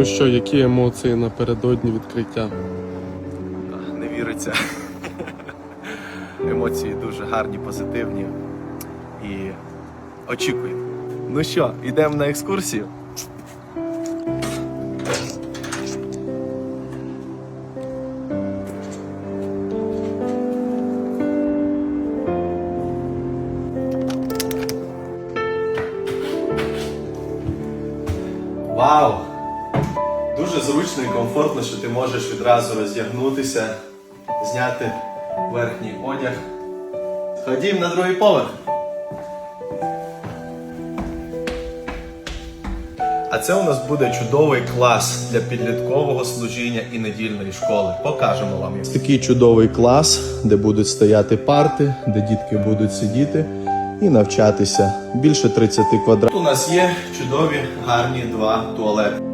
Ну що, які емоції напередодні відкриття? Не віриться. Емоції дуже гарні, позитивні. І очікуємо. Ну що, йдемо на екскурсію? Вау! Дуже зручно і комфортно, що ти можеш відразу роздягнутися, зняти верхній одяг. Ходім на другий поверх. А це у нас буде чудовий клас для підліткового служіння і недільної школи. Покажемо вам його. Такий чудовий клас, де будуть стояти парти, де дітки будуть сидіти і навчатися. Більше 30 квадратів. У нас є чудові гарні два туалети.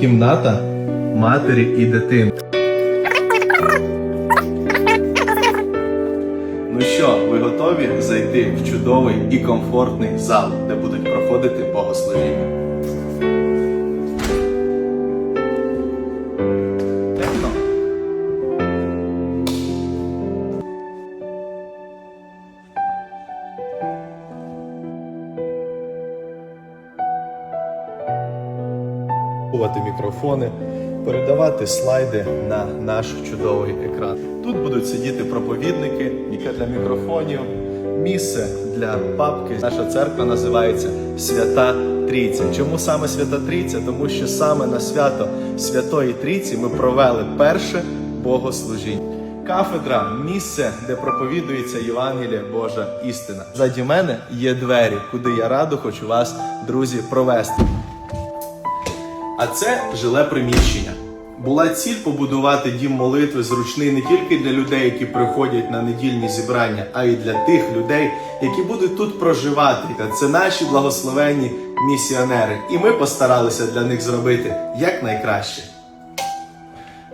Кімната матері і дитини. Ну що, ви готові зайти в чудовий і комфортний зал, де будуть проходити богослужіння? Купувати мікрофони, передавати слайди на наш чудовий екран. Тут будуть сидіти проповідники, яка для мікрофонів, місце для папки. Наша церква називається Свята Трійця. Чому саме Свята Трійця? Тому що саме на свято Святої Трійці ми провели перше богослужіння. Кафедра місце, де проповідується Євангелія Божа істина. Заді мене є двері, куди я радо хочу вас, друзі, провести. А це жиле приміщення. Була ціль побудувати дім молитви зручний не тільки для людей, які приходять на недільні зібрання, а й для тих людей, які будуть тут проживати. Це наші благословенні місіонери. І ми постаралися для них зробити якнайкраще.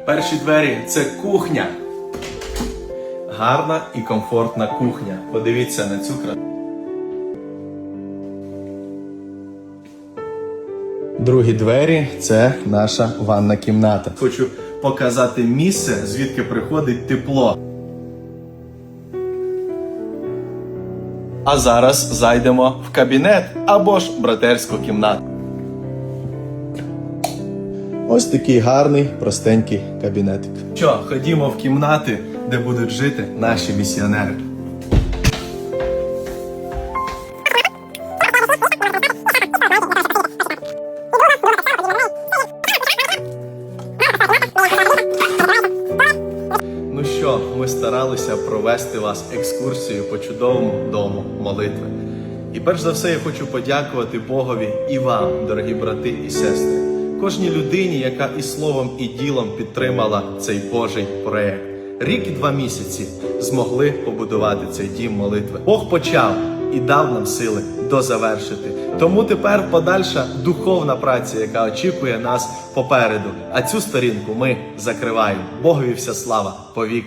Перші двері це кухня. Гарна і комфортна кухня. Подивіться на цю красу. Другі двері це наша ванна кімната. Хочу показати місце, звідки приходить тепло. А зараз зайдемо в кабінет або ж братерську кімнату. Ось такий гарний, простенький кабінетик. Що, ходімо в кімнати, де будуть жити наші місіонери. Що, ми старалися провести вас екскурсію по чудовому дому молитви. І перш за все я хочу подякувати Богові і вам, дорогі брати і сестри, кожній людині, яка і словом, і ділом підтримала цей Божий проект. Рік і два місяці змогли побудувати цей дім молитви. Бог почав і дав нам сили дозавершити. Тому тепер подальша духовна праця, яка очікує нас попереду. А цю сторінку ми закриваємо. Богові вся слава повік.